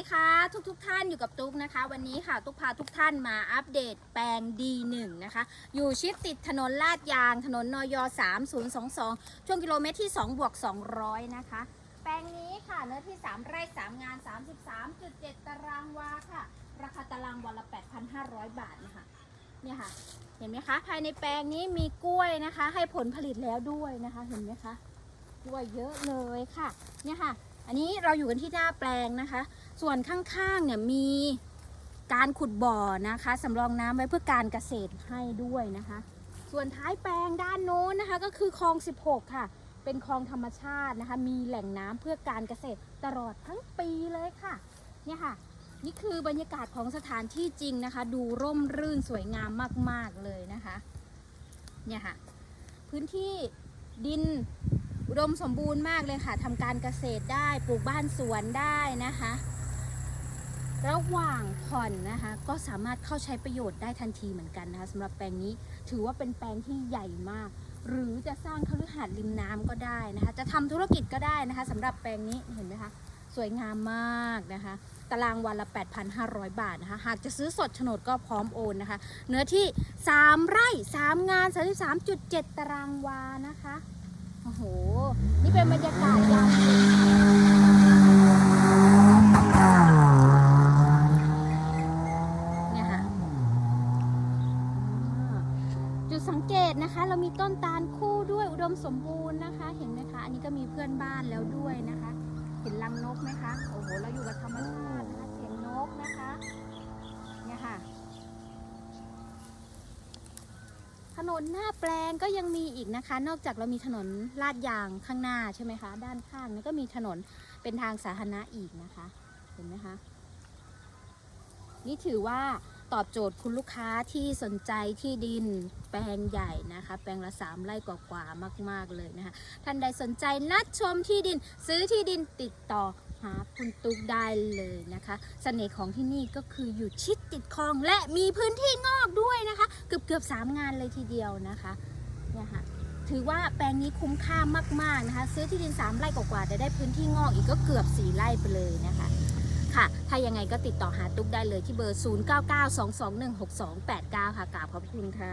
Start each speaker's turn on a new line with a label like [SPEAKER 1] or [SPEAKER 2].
[SPEAKER 1] สวัสดีค่ะทุกทุกท่านอยู่กับตุ๊กนะคะ วันนี้ค่ะตุ๊กพาทุกท่านมาอัปเดตแปลง D1 นะคะ อยู่ชิดติดถนนลาดยาง ถนนนย3022 ช่วงกิโลเมตรที่ 2 บวก 200 นะคะ แปลงนี้ค่ะเนื้อที่ 3 ไร่ 3 งาน 33.7 ตารางวาค่ะ ราคาตารางวันละ 8,500 บาทนะคะเนี่ยค่ะ เห็นไหมคะ ภายในแปลงนี้มีกล้วยนะคะ ให้ผลผลิตแล้วด้วยนะคะ เห็นไหมคะกล้วยเยอะเลยค่ะ เนี่ยค่ะ อันนี้เราอยู่กันที่หน้าแปลงนะคะ ส่วนข้างๆเนี่ยมีการขุดบ่อนะคะสำรองน้ำไว้เพื่อการเกษตรให้ด้วยนะคะ ส่วนท้ายแปลงด้านโน้นนะคะ ก็คือคลอง 16 ค่ะ เป็นคลองธรรมชาตินะคะ มีแหล่งน้ำเพื่อการเกษตรตลอดทั้งปีเลยค่ะ เนี่ยค่ะ นี่คือบรรยากาศของสถานที่จริงนะคะ ดูร่มรื่นสวยงามมาก ๆ เลยนะคะ เนี่ยค่ะ พื้นที่ดิน อุดมสมบูรณ์มากเลยค่ะทำการเกษตรได้ปลูกบ้านสวนได้นะคะ ระหว่างผ่อนนะคะ ก็สามารถเข้าใช้ประโยชน์ได้ทันทีเหมือนกันนะคะสำหรับแปลงนี้ถือว่าเป็นแปลงที่ใหญ่มาก หรือจะสร้างคฤหาสน์ริมน้ำก็ได้นะคะ จะทำธุรกิจก็ได้นะคะสำหรับแปลงนี้เห็นไหมคะสวยงามมากนะคะ ตารางวันละ 8,500 บาทนะคะ หากจะซื้อสดโฉนดก็พร้อมโอนนะคะ เนื้อที่ 3 ไร่ 3 งาน 33.7 ตารางวานะคะ อ้โห นี่เป็นบรรยากาศยามเย็นเนี่ยค่ะจุดสังเกตนะคะ เรามีต้นตาลคู่ด้วยอุดมสมบูรณ์นะคะ เห็นไหมคะ อันนี้ก็มีเพื่อนบ้านแล้วด้วยนะคะ เห็นรังนกไหมคะ โอ้โห เราอยู่กับธรรมชาตินะคะเสียงนกนะคะ เนี่ยค่ะ ถนนหน้าแปลงก็ยังมีอีกนะคะ นอกจากเรามีถนนลาดยางข้างหน้าใช่ไหมคะ ด้านข้างนี่ก็มีถนนเป็นทางสาธารณะอีกนะคะ เห็นไหมคะ นี่ถือว่าตอบโจทย์คุณลูกค้าที่สนใจที่ดินแปลงใหญ่นะคะ แปลงละสามไร่กว่าๆมาก ๆ เลยนะคะ ท่านใดสนใจนัดชมที่ดินซื้อที่ดินติดต่อ หาคุณตุ๊กได้เลยนะคะเสน่ห์ของที่นี่ก็คืออยู่ชิดติดคลองและมีพื้นที่งอกด้วยนะคะ เกือบเกือบสามงานเลยทีเดียวนะคะเนี่ยค่ะถือว่าแปลงนี้คุ้มค่ามากๆนะคะ ซื้อที่ดิน 3 ไร่กว่าๆแต่ได้พื้นที่งอกอีกก็เกือบ 4 ไร่ไปเลยนะคะ ค่ะ ถ้ายังไงก็ติดต่อหาตุ๊กได้เลยที่เบอร์ 0992216289 ค่ะกราบขอบคุณค่ะ